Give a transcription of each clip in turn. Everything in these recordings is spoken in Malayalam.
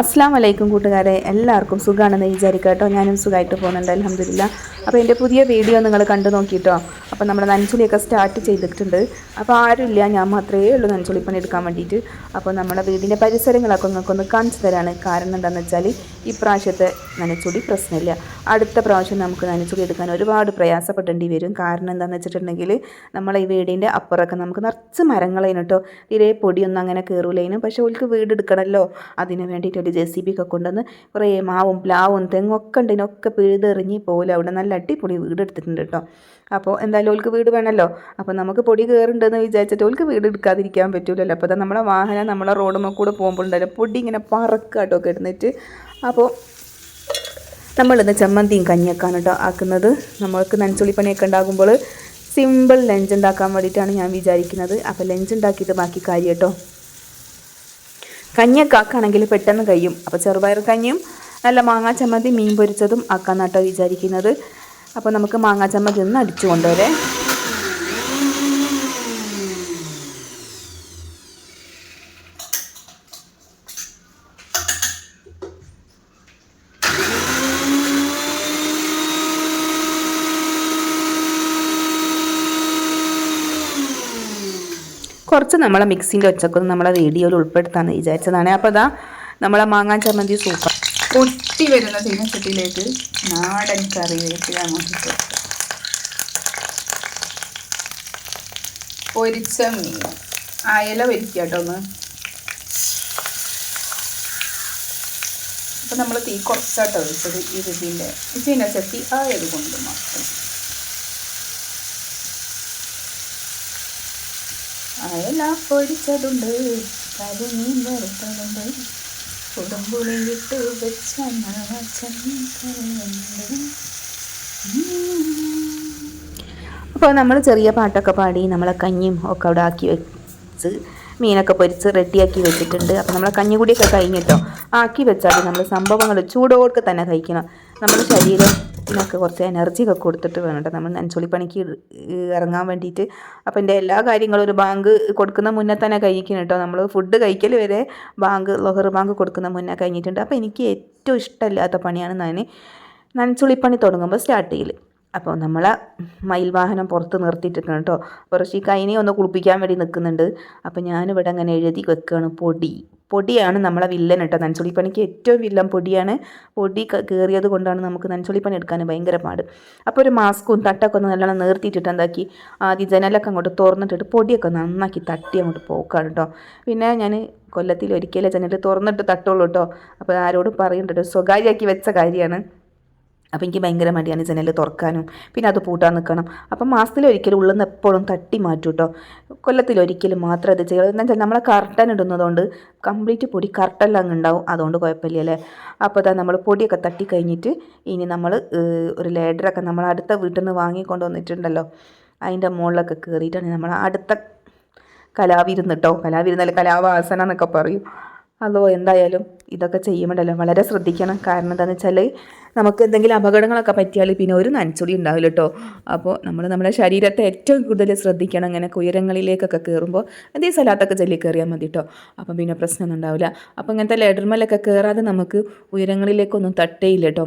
അസ്സാം വലൈക്കും കൂട്ടുകാരെ. എല്ലാവർക്കും സുഖമാണെന്ന് വിചാരിക്കുക കേട്ടോ. ഞാനും സുഖമായിട്ട് പോകുന്നുണ്ട് അലഹമില്ല അപ്പോൾ എന്റെ പുതിയ വീഡിയോ നിങ്ങൾ കണ്ടു നോക്കിയിട്ടോ അപ്പോൾ നമ്മുടെ നനച്ചുളിയൊക്കെ സ്റ്റാർട്ട് ചെയ്തിട്ടുണ്ട്. അപ്പോൾ ആരുമില്ല ഞാൻ മാത്രമേ ഉള്ളൂ നഞ്ചുളിപ്പണി പണി എടുക്കാൻ വേണ്ടിയിട്ട്. അപ്പോൾ നമ്മുടെ വീടിന്റെ പരിസരങ്ങളൊക്കെ നിങ്ങൾക്കൊന്ന് കാണിച്ചു തരാണ്. കാരണം എന്താണെന്ന് വെച്ചാൽ ഈ പ്രാവശ്യത്തെ നനച്ചുളി പ്രശ്നമില്ല. അടുത്ത പ്രാവശ്യം നമുക്ക് നനച്ചുടി എടുക്കാൻ ഒരുപാട് പ്രയാസപ്പെടേണ്ടി വരും. കാരണം എന്താണെന്ന് വെച്ചിട്ടുണ്ടെങ്കിൽ നമ്മളെ ഈ വീടിന്റെ അപ്പുറമൊക്കെ നമുക്ക് നിറച്ച് മരങ്ങളതിന് കേട്ടോ തീരെ പൊടിയൊന്നും അങ്ങനെ കയറൂലേനും. പക്ഷേ ഓൾക്ക് വീട് എടുക്കണമല്ലോ അതിന് വേണ്ടിയിട്ട് ഒരു ജെ സി ബി ഒക്കെ കൊണ്ടുവന്ന് കുറേ മാവും പ്ലാവും തെങ്ങൊക്കെ ഉണ്ടതിനൊക്കെ പിഴുതെറിഞ്ഞ് പോലും അവിടെ നല്ല അടിപൊളി വീട് എടുത്തിട്ടുണ്ട് കേട്ടോ അപ്പോൾ എന്തായാലും ഓൾക്ക് വീട് വേണമല്ലോ അപ്പോൾ നമുക്ക് പൊടി കയറുണ്ടെന്ന് വിചാരിച്ചിട്ട് ഓൾക്ക് വീട് എടുക്കാതിരിക്കാൻ പറ്റൂലല്ലോ. അപ്പോൾ നമ്മളെ വാഹനം നമ്മളെ റോഡുമ്മ കൂടെ പോകുമ്പോഴുണ്ടല്ലോ പൊടി ഇങ്ങനെ പറക്കാട്ടോ കേട്ടോ കിടന്നിട്ട്. അപ്പോൾ നമ്മളിന്ന് ചമ്മന്തിയും കഞ്ഞിയൊക്കെയാണ് കേട്ടോ ആക്കുന്നത്. നമ്മൾക്ക് നനച്ചുള്ളി പണിയൊക്കെ ഉണ്ടാകുമ്പോൾ സിമ്പിൾ ലഞ്ച് ഉണ്ടാക്കാൻ വേണ്ടിയിട്ടാണ് ഞാൻ വിചാരിക്കുന്നത്. അപ്പോൾ ലഞ്ച് ഉണ്ടാക്കിയിട്ട് ബാക്കി കാര്യം കേട്ടോ. കഞ്ഞിയൊക്കെ ആക്കുകയാണെങ്കിൽ പെട്ടെന്ന് കഴിയും. അപ്പോൾ ചെറുപയർ കഞ്ഞിയും നല്ല മാങ്ങാ ചമ്മന്തി മീൻ പൊരിച്ചതും ആക്കാന്നാട്ടോ വിചാരിക്കുന്നത്. അപ്പോൾ നമുക്ക് മാങ്ങാ ചമ്മന്തി ഒന്ന് അടിച്ചു കൊണ്ടുവരേ. കുറച്ച് നമ്മളെ മിക്സിന്റെ ഒച്ചക്കൊന്ന് നമ്മളെ വീഡിയോയിൽ ഉൾപ്പെടുത്താമെന്ന് വിചാരിച്ചതാണ്. അപ്പോൾ അതാ നമ്മളെ മാങ്ങാൻ ചമ്മന്തി സൂപ്പർ. പൊട്ടി വരുന്ന ചീനച്ചട്ടിയിലേക്ക് നാടൻ കറി വെക്കുക. പൊരിച്ച മീൻ. അയല പൊരിക്കുക കേട്ടോ ഒന്ന്. അപ്പം നമ്മൾ തീ കുറച്ചാട്ടോ വെച്ചത് ഇതിന്റെ ചീനച്ചട്ടി ആയത് കൊണ്ട് മാത്രം. അയല പൊരിച്ചതുണ്ട്. കരിമീൻ വറുത്തതുണ്ട്. കുടംപുളി വിട്ട് വെച്ച അപ്പോൾ നമ്മൾ ചെറിയ പാട്ടൊക്കെ പാടി നമ്മളെ കഞ്ഞിയും ഒക്കെ അവിടെ ആക്കി വെച്ച് മീനൊക്കെ പൊരിച്ച് റെഡിയാക്കി വെച്ചിട്ടുണ്ട്. അപ്പോൾ നമ്മളെ കഞ്ഞികൂടിയൊക്കെ കഴിഞ്ഞിട്ടോ? ആക്കി വെച്ചാൽ നമ്മൾ സംഭവങ്ങൾ ചൂടോടൊക്കെ തന്നെ കഴിക്കണം. നമ്മുടെ ശരീരത്തിനൊക്കെ കുറച്ച് എനർജി ഒക്കെ കൊടുത്തിട്ട് വേണം കേട്ടോ നമ്മൾ പണിക്ക് ഇറങ്ങാൻ വേണ്ടിയിട്ട്. അപ്പം എന്റെ എല്ലാ കാര്യങ്ങളും ഒരു ബാങ്ക് കൊടുക്കുന്ന മുന്നേ തന്നെ കഴിക്കണം കേട്ടോ നമ്മൾ ഫുഡ് കഴിക്കൽ വരെ ബാങ്ക് ലൊഹർ ബാങ്ക് കൊടുക്കുന്ന മുന്നേ കഴിഞ്ഞിട്ടുണ്ട്. അപ്പോൾ എനിക്ക് ഏറ്റവും ഇഷ്ടമില്ലാത്ത പണിയാണ് ഞാൻ നനച്ചുള്ളിപ്പണി തുടങ്ങുമ്പോൾ സ്റ്റാർട്ട് ചെയ്യൽ അപ്പോൾ നമ്മൾ മയിൽ വാഹനം പുറത്ത് നിർത്തിയിട്ടിരിക്കണം കേട്ടോ. അപ്പോൾ ഈ കൈനെ ഒന്ന് കുളിപ്പിക്കാൻ വേണ്ടി നിൽക്കുന്നുണ്ട്. അപ്പോൾ ഞാനിവിടെ അങ്ങനെ എഴുതി വെക്കുകയാണ്. പൊടി. പൊടിയാണ് നമ്മളെ വില്ലൻ കേട്ടോ. നനച്ചൊളിപ്പണിക്ക് ഏറ്റവും വില്ലൻ പൊടിയാണ്. പൊടി കയറിയത് കൊണ്ടാണ് നമുക്ക് നനച്ചൊളിപ്പണി എടുക്കാൻ ഭയങ്കര പാട്. അപ്പോൾ ഒരു മാസ്കും തട്ടൊക്കെ ഒന്ന് നല്ലോണം നിർത്തിയിട്ടിട്ട് എന്താക്കി? ആദ്യം ജനലൊക്കെ അങ്ങോട്ട് തുറന്നിട്ടിട്ട് പൊടിയൊക്കെ നന്നാക്കി തട്ടി അങ്ങോട്ട് പോക്കാണ് കേട്ടോ. പിന്നെ ഞാൻ കൊല്ലത്തിൽ ഒരിക്കലേ ജനൽ തുറന്നിട്ട് തട്ടുള്ളൂ കേട്ടോ. അപ്പോൾ ആരോടും പറയുന്നുണ്ട് സ്വകാര്യമാക്കി വെച്ച കാര്യമാണ്. അപ്പോൾ എനിക്ക് ഭയങ്കര മടിയാണ് ജനൽ തുറക്കാനും പിന്നെ അത് പൂട്ടാൻ നിൽക്കണം. അപ്പം മാസത്തിലൊരിക്കലും ഉള്ളിൽ നിന്ന് എപ്പോഴും തട്ടി മാറ്റും കേട്ടോ കൊല്ലത്തിലൊരിക്കലും മാത്രം അത് ചെയ്യുക എന്താ വെച്ചാൽ നമ്മളെ കർട്ടൻ ഇടുന്നതുകൊണ്ട് കംപ്ലീറ്റ് പൊടി കർട്ടനിൽ അങ്ങ് ഉണ്ടാവും. അതുകൊണ്ട് കുഴപ്പമില്ല അല്ലേ? അപ്പോൾ അതാ നമ്മൾ പൊടിയൊക്കെ തട്ടി കഴിഞ്ഞിട്ട് ഇനി നമ്മൾ ഒരു ലേഡറൊക്കെ നമ്മൾ അടുത്ത വീട്ടിൽ നിന്ന് വാങ്ങിക്കൊണ്ട് വന്നിട്ടുണ്ടല്ലോ. അതിന്റെ മുകളിലൊക്കെ കയറിയിട്ടാണ് നമ്മൾ അടുത്ത കലാവിരുന്ന് കേട്ടോ കലാവിരുന്നല്ല കലാവാസന എന്നൊക്കെ പറയും. അതോ എന്തായാലും ഇതൊക്കെ ചെയ്യുമ്പോഴല്ലോ വളരെ ശ്രദ്ധിക്കണം. കാരണം എന്താണെന്ന് വെച്ചാൽ നമുക്ക് എന്തെങ്കിലും അപകടങ്ങളൊക്കെ പറ്റിയാൽ പിന്നെ ഒരു നനച്ചുടി ഉണ്ടാവില്ല കേട്ടോ അപ്പോൾ നമ്മൾ നമ്മുടെ ശരീരത്തെ ഏറ്റവും കൂടുതൽ ശ്രദ്ധിക്കണം. അങ്ങനെ ഉയരങ്ങളിലേക്കൊക്കെ കയറുമ്പോൾ എന്തേ സ്ഥലത്തൊക്കെ ചെല്ലി കയറിയാൽ മതി കേട്ടോ അപ്പം പിന്നെ പ്രശ്നമൊന്നും ഉണ്ടാവില്ല. അപ്പോൾ ഇങ്ങനത്തെ ലെഡർമലൊക്കെ കയറാതെ നമുക്ക് ഉയരങ്ങളിലേക്കൊന്നും തട്ടേയില്ല കേട്ടോ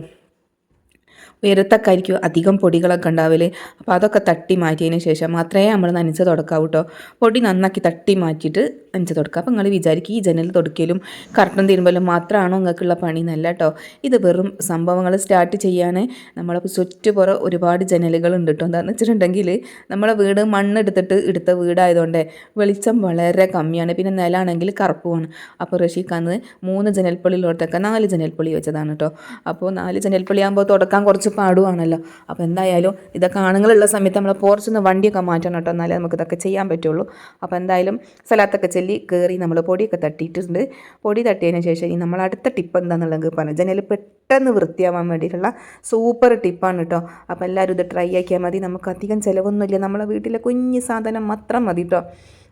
ഉയരത്തൊക്കെ ആയിരിക്കും അധികം പൊടികളൊക്കെ ഉണ്ടാവില്ല അപ്പോൾ അതൊക്കെ തട്ടി മാറ്റിയതിന് ശേഷം മാത്രമേ നമ്മൾ നനച്ച് തുടക്കാവൂ കേട്ടോ പൊടി നന്നാക്കി തട്ടി മാറ്റിയിട്ട് നനച്ച് തുടക്കുക. അപ്പോൾ നിങ്ങൾ വിചാരിക്കും ഈ ജനൽ തുടക്കലും കർട്ടൻ തീരുമ്പോലും മാത്രമാണോ നിങ്ങൾക്കുള്ള പണി എന്നല്ല കേട്ടോ ഇത് വെറും സംഭവങ്ങൾ സ്റ്റാർട്ട് ചെയ്യാൻ നമ്മളെ ചുറ്റുപുറം ഒരുപാട് ജനലുകൾ ഉണ്ട് കേട്ടോ എന്താണെന്ന് വെച്ചിട്ടുണ്ടെങ്കിൽ നമ്മളെ വീട് മണ്ണെടുത്തിട്ട് എടുത്ത വീടായതുകൊണ്ട് വെളിച്ചം വളരെ കമ്മിയാണ്. പിന്നെ നിലാണെങ്കിൽ കറുപ്പുമാണ്. അപ്പോൾ റഷീഖാന്ന് മൂന്ന് ജനൽപ്പൊളിയിലോട്ടൊക്കെ നാല് ജനൽപ്പൊളി വെച്ചതാണ് കേട്ടോ അപ്പോൾ നാല് ജനൽപ്പൊളി തുടക്കാൻ കുറച്ച് പാടുവാണല്ലോ. അപ്പോൾ എന്തായാലും ഇതൊക്കെ ആണുങ്ങളുള്ള സമയത്ത് നമ്മൾ പോർച്ചിൽ നിന്ന് വണ്ടിയൊക്കെ മാറ്റണം കേട്ടോ. എന്നാലേ നമുക്ക് ഇതൊക്കെ ചെയ്യാൻ പറ്റുള്ളൂ. അപ്പോൾ എന്തായാലും സ്ഥലത്തൊക്കെ ചെല്ലി കയറി നമ്മൾ പൊടിയൊക്കെ തട്ടിയിട്ടുണ്ട്. പൊടി തട്ടിയതിന് ശേഷം ഇനി നമ്മൾ അടുത്ത ടിപ്പ് എന്താണെന്നുള്ളത് പറഞ്ഞു. ജനൽ പെട്ടെന്ന് വൃത്തിയാവാൻ വേണ്ടിയിട്ടുള്ള സൂപ്പർ ടിപ്പാണ് കേട്ടോ. അപ്പോൾ എല്ലാവരും ഇത് ട്രൈ ആക്കിയാൽ മതി. നമുക്ക് അധികം ചിലവൊന്നുമില്ല. നമ്മളെ വീട്ടിലെ കുഞ്ഞ് സാധനം മാത്രം മതി കേട്ടോ.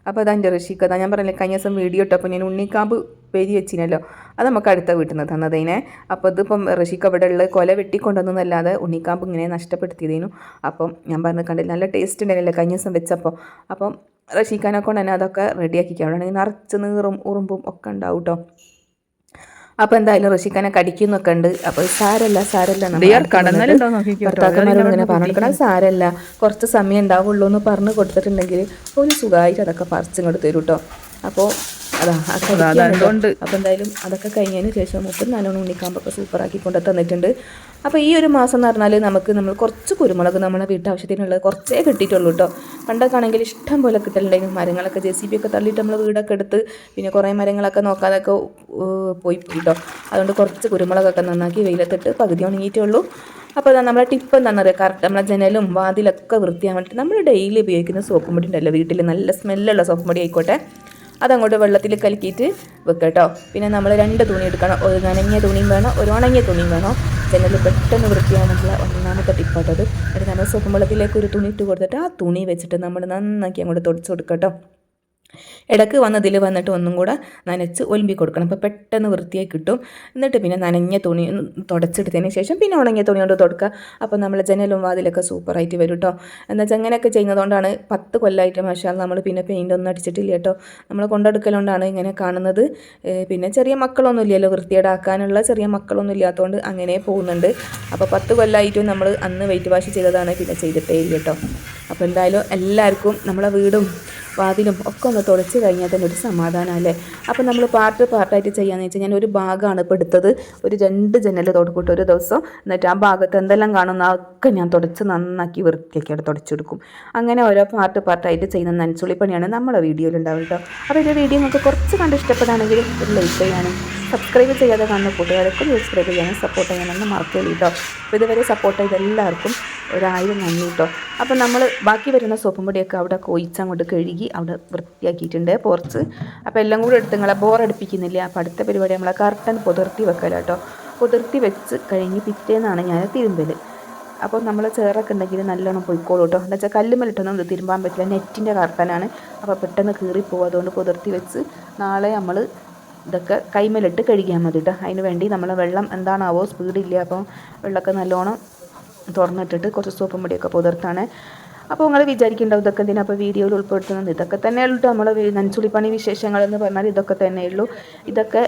അപ്പോൾ അതെന്റെ ഋഷിക്ക് അതാ ഞാൻ പറഞ്ഞില്ലേ കഴിഞ്ഞ ദിവസം വീഡിയോ ഇട്ടപ്പോൾ ഞാൻ ഉണ്ണിക്കാമ്പ് പെരി വെച്ചിനല്ലോ. അത് നമുക്ക് അടുത്ത വീട്ടിൽ നിന്ന് തന്നതേനെ അപ്പോൾ ഇതിപ്പം ഋഷിക്ക് അവിടെ ഉള്ള കൊല വെട്ടിക്കൊണ്ടുവന്നല്ലാതെ ഉണ്ണിക്കാമ്പ് ഇങ്ങനെ നഷ്ടപ്പെടുത്തിയതേനു. അപ്പം ഞാൻ പറഞ്ഞു കണ്ടില്ല നല്ല ടേസ്റ്റ് ഉണ്ടായിരുന്നില്ല കഴിഞ്ഞ ദിവസം വെച്ചപ്പോൾ അപ്പം ഋഷിക്കാനൊക്കെ കൊണ്ട് തന്നെ അതൊക്കെ റെഡിയാക്കിക്കാം അവിടെ നിറച്ച് നീറും ഉറുമ്പും ഒക്കെ ഉണ്ടാവും കേട്ടോ അപ്പോൾ എന്തായാലും ഋഷിക്കനെ കടിക്കുന്നൊക്കെ ഉണ്ട്. അപ്പോൾ സാരല്ല സാരല്ല. ഭർത്താക്കന്മാരോട് ഇങ്ങനെ പറഞ്ഞു കൊടുക്കണം സാരല്ല. കുറച്ച് സമയം ഉണ്ടാവുള്ളൂ എന്ന് പറഞ്ഞു കൊടുത്തിട്ടുണ്ടെങ്കിൽ ഒരു സുഖമായിട്ട് അതൊക്കെ പറിച്ചിങ്ങോട്ട് തരും കേട്ടോ അപ്പോൾ അതാ അപ്പൊ. അതുകൊണ്ട് അപ്പോൾ എന്തായാലും അതൊക്കെ കഴിഞ്ഞതിന് ശേഷം മുപ്പത് നല്ലോണം ഉണ്ണിക്കാമ്പൊക്കെ സൂപ്പറാക്കി കൊണ്ടു തന്നിട്ടുണ്ട് അപ്പോൾ ഈ ഒരു മാസം എന്ന് പറഞ്ഞാൽ നമുക്ക് നമ്മൾ കുറച്ച് കുരുമുളക് നമ്മളെ വീട്ടാവശ്യത്തിനുള്ളത് കുറച്ചേ കിട്ടിയിട്ടുള്ളൂ കേട്ടോ പണ്ടൊക്കെ ആണെങ്കിൽ ഇഷ്ടം പോലെ കിട്ടലുണ്ടായിരുന്നു. മരങ്ങളൊക്കെ ജെ സി ബി ഒക്കെ തള്ളിയിട്ട് നമ്മൾ വീടൊക്കെ എടുത്ത് പിന്നെ കുറേ മരങ്ങളൊക്കെ നോക്കാതൊക്കെ പോയി കേട്ടോ അതുകൊണ്ട് കുറച്ച് കുരുമുളകൊക്കെ നന്നാക്കി വെയിലത്തിട്ട് പകുതി ഉണങ്ങിയിട്ടേ ഉള്ളൂ അപ്പോൾ അതാ നമ്മളെ ടിപ്പ് എന്താണെന്ന് അറിയാം കറക്റ്റ് നമ്മളെ ജനലും വാതിലൊക്കെ വൃത്തിയാൻ വേണ്ടിയിട്ട് നമ്മൾ ഡെയിലി ഉപയോഗിക്കുന്ന സോപ്പ് പൊടി ഉണ്ടല്ലോ വീട്ടിൽ നല്ല സ്മെല്ലുള്ള സോപ്പ് പൊടി ആയിക്കോട്ടെ. അതങ്ങോട്ട് വെള്ളത്തിൽ കലക്കിയിട്ട് വെക്കുക കേട്ടോ പിന്നെ നമ്മൾ രണ്ട് തുണി എടുക്കണം. ഒരു നനഞ്ഞ തുണിയും വേണം ഒരു ഉണങ്ങിയ തുണിയും വേണം. ജനൽ പെട്ടെന്ന് വൃത്തിയാണെന്നുള്ള ഒന്നാമത്തെ ടിപ്പാട്ടത് എന്നിട്ട് നമ്മൾ സോപ്പും വെള്ളത്തിലേക്ക് ഒരു തുണി ഇട്ട് കൊടുത്തിട്ട് ആ തുണി വെച്ചിട്ട് നമ്മൾ നന്നാക്കി അങ്ങോട്ട് തുടച്ച് കൊടുക്കുക കേട്ടോ ഇടയ്ക്ക് വന്നതിൽ വന്നിട്ട് ഒന്നും കൂടെ നനച്ച് ഒലുമ്പി കൊടുക്കണം. അപ്പോൾ പെട്ടെന്ന് വൃത്തിയായി കിട്ടും. എന്നിട്ട് പിന്നെ നനഞ്ഞ തുണി തുടച്ചെടുത്തതിന് ശേഷം പിന്നെ ഉണങ്ങിയ തുണി കൊണ്ട് തുടക്കുക. അപ്പോൾ നമ്മൾ ജനലും വാതിലൊക്കെ സൂപ്പറായിട്ട് വരും കേട്ടോ എന്നുവെച്ചാൽ അങ്ങനെയൊക്കെ ചെയ്യുന്നതുകൊണ്ടാണ് പത്ത് കൊല്ലമായിട്ട് മഷാൽ നമ്മൾ പിന്നെ പെയിന്റ് ഒന്നും അടിച്ചിട്ടില്ല കേട്ടോ നമ്മൾ കൊണ്ടെടുക്കലുകൊണ്ടാണ് ഇങ്ങനെ കാണുന്നത്. പിന്നെ ചെറിയ മക്കളൊന്നും ഇല്ലല്ലോ. വൃത്തിയേടാക്കാനുള്ള ചെറിയ മക്കളൊന്നും ഇല്ലാത്തതുകൊണ്ട് അങ്ങനെ പോകുന്നുണ്ട്. അപ്പോൾ പത്ത് കൊല്ലമായിട്ടും നമ്മൾ അന്ന് വെയിറ്റ് വാഷ് ചെയ്തതാണ് പിന്നെ ചെയ്തിട്ടേ ഇല്ല കേട്ടോ അപ്പോൾ എന്തായാലും എല്ലാവർക്കും നമ്മളെ വീടും വാതിലും ഒക്കെ ഒന്ന് തുളച്ച് കഴിഞ്ഞാൽ തന്നെ ഒരു സമാധാനമല്ലേ അപ്പോൾ നമ്മൾ പാർട്ട് പാർട്ടായിട്ട് ചെയ്യാന്ന് വെച്ചാൽ ഞാൻ ഒരു ഭാഗമാണ് ഇപ്പോൾ എടുത്തത്. ഒരു രണ്ട് ജനൽ തുടക്കൂട്ട് ഒരു ദിവസം. എന്നിട്ട് ആ ഭാഗത്ത് എന്തെല്ലാം കാണുന്ന ഒക്കെ ഞാൻ തുടച്ച് നന്നാക്കി വൃത്തിയാക്കി അവിടെ തുടച്ചെടുക്കും അങ്ങനെ ഓരോ പാർട്ട് പാർട്ടായിട്ട് ചെയ്യുന്ന നനച്ചുള്ളി പണിയാണ് നമ്മളെ വീഡിയോയിൽ ഉണ്ടാവും കേട്ടോ അപ്പോൾ ഈ വീഡിയോ നിങ്ങൾക്ക് കുറച്ച് കണ്ട് ഇഷ്ടപ്പെടുകയാണെങ്കിൽ ഒരു ലൈക്ക് ചെയ്യാനും സബ്സ്ക്രൈബ് ചെയ്യാതെ കാണുന്ന കൂട്ടുകാർക്കും സബ്സ്ക്രൈബ് ചെയ്യാനും സപ്പോർട്ട് ചെയ്യാനൊന്നും മറക്കില്ല കേട്ടോ അപ്പോൾ ഇതുവരെ സപ്പോർട്ട് ചെയ്ത എല്ലാവർക്കും ഒരായിരം നന്ദി കേട്ടോ അപ്പോൾ നമ്മൾ ബാക്കി വരുന്ന സോപ്പും പൊടിയൊക്കെ അവിടെ കൊയിച്ച് അങ്ങോട്ട് കഴുകി അവിടെ വൃത്തിയാക്കിയിട്ടുണ്ട് പുറത്ത് അപ്പോൾ എല്ലാം കൂടെ എടുത്ത് നിങ്ങളെ ബോറടിപ്പിക്കുന്നില്ല അപ്പോൾ അടുത്ത പരിപാടി നമ്മളെ കർട്ടൻ പുതിർത്തി വെക്കല കേട്ടോ പുതിർത്തി വെച്ച് കഴിഞ്ഞ് പിറ്റേന്നാണ് ഞാൻ തിരുമ്പൽ അപ്പോൾ നമ്മൾ ചേറൊക്കെ ഉണ്ടെങ്കിൽ നല്ലോണം പൊയ്ക്കോളൂ കേട്ടോ എന്താ വെച്ചാൽ കല്ലുമ്മലിട്ടൊന്നും ഇത് തിരുമ്പാൻ പറ്റില്ല. നെറ്റിന്റെ കർട്ടനാണ് അപ്പോൾ പെട്ടെന്ന് കീറിപ്പോകും അതുകൊണ്ട് പുതിർത്തി വെച്ച് നാളെ നമ്മൾ ഇതൊക്കെ കൈമലിട്ട് കഴുകിയാൽ മതി കേട്ടോ അതിന് വേണ്ടി നമ്മൾ വെള്ളം എന്താണാവോ സ്പീഡില്ല അപ്പോൾ വെള്ളമൊക്കെ നല്ലോണം തുറന്നിട്ടിട്ട് കുറച്ച് സോപ്പും പൊടിയൊക്കെ പുതിർത്താണ്. അപ്പോൾ നിങ്ങൾ വിചാരിക്കേണ്ടാവും ഇതൊക്കെ എന്തിനാ അപ്പോൾ വീഡിയോയിൽ ഉൾപ്പെടുത്തുന്നത്? ഇതൊക്കെ തന്നെയുള്ളൂ നമ്മളെ നനച്ചുളിപ്പണി വിശേഷങ്ങൾ എന്ന് പറഞ്ഞാൽ ഇതൊക്കെ തന്നെയുള്ളൂ. ഇതൊക്കെ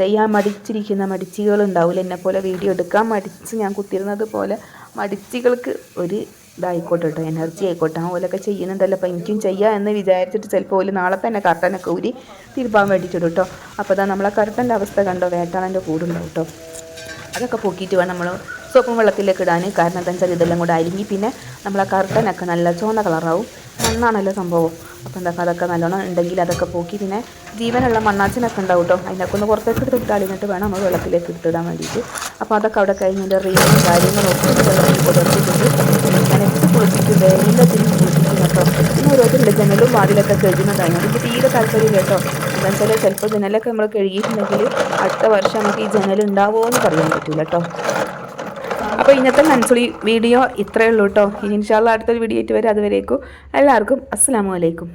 ചെയ്യാൻ മടിച്ചിരിക്കുന്ന മടിച്ചികളുണ്ടാവില്ല എന്നെ പോലെ വീഡിയോ എടുക്കാൻ മടിച്ച് ഞാൻ കുത്തിരുന്നത് പോലെ മടിച്ചികൾക്ക് ഒരു ഇതായിക്കോട്ടെ കേട്ടോ എനർജി ആയിക്കോട്ടെ. ആ പോലൊക്കെ ചെയ്യുന്നുണ്ടല്ലോ. അപ്പോൾ എനിക്കും ചെയ്യാം എന്ന് വിചാരിച്ചിട്ട് ചിലപ്പോൾ ഒരു നാളെ തന്നെ കർട്ടനൊക്കെ ഊരി തിരുപ്പാൻ വേണ്ടിയിട്ടുണ്ട് കേട്ടോ അപ്പോൾ അതാ നമ്മളെ കർട്ടന്റെ അവസ്ഥ കണ്ടോ? വേട്ടാളന്റെ കൂടുണ്ടാവും കേട്ടോ അതൊക്കെ പൊക്കിയിട്ട് വേണം നമ്മൾ സോപ്പും വെള്ളത്തിലേക്ക് ഇടാൻ കാരണം എന്താ വെച്ചാൽ ഇതെല്ലാം കൂടെ അരിഞ്ഞ് പിന്നെ നമ്മളെ കർട്ടനൊക്കെ നല്ല ചുവന്ന കളറാവും. മണ്ണാണല്ലോ സംഭവം. അപ്പോൾ എന്താ അതൊക്കെ നല്ലോണം ഉണ്ടെങ്കിൽ അതൊക്കെ പോക്കി പിന്നെ ജീവനുള്ള മണ്ണാച്ചനൊക്കെ ഉണ്ടാവും കേട്ടോ അതിനൊക്കെ ഒന്ന് പുറത്തേക്ക് എടുത്ത് ഇട്ടാളിഞ്ഞിട്ട് വേണം നമ്മൾ വെള്ളത്തിലേക്ക് എടുത്തിടാൻ വേണ്ടിയിട്ട്. അപ്പോൾ അതൊക്കെ അവിടെ കഴിഞ്ഞതിന്റെ റീലും കാര്യങ്ങളും ഒക്കെ വെള്ളത്തിൽ പുതർത്തിട്ടുണ്ട് നനച്ച് കുളിച്ചിട്ട് വെള്ളത്തിൽ കുളിച്ചിട്ട് കേട്ടോ പിന്നെ ഓരോരുത്തരുടെ ജനലും വാതിലൊക്കെ കഴുകുന്നതാണ്. എനിക്ക് തീരെ താല്പര്യം കേട്ടോ എന്താ വെച്ചാൽ ചിലപ്പോൾ ജനലൊക്കെ നമ്മൾ കഴുകിയിട്ടുണ്ടെങ്കിൽ അടുത്ത വർഷം നമുക്ക് ഈ ജനൽ ഉണ്ടാവുമോ എന്ന് പറയാൻ പറ്റില്ല കേട്ടോ അപ്പോൾ ഇന്നത്തെ മൻസുളി വീഡിയോ ഇത്രയേ ഉള്ളൂ കേട്ടോ. ഇനി ഇൻഷാല്ല അടുത്തൊരു വീഡിയോ ആയിട്ട് വരെ. അതുവരേക്കും എല്ലാവർക്കും അസ്സാം വലൈക്കും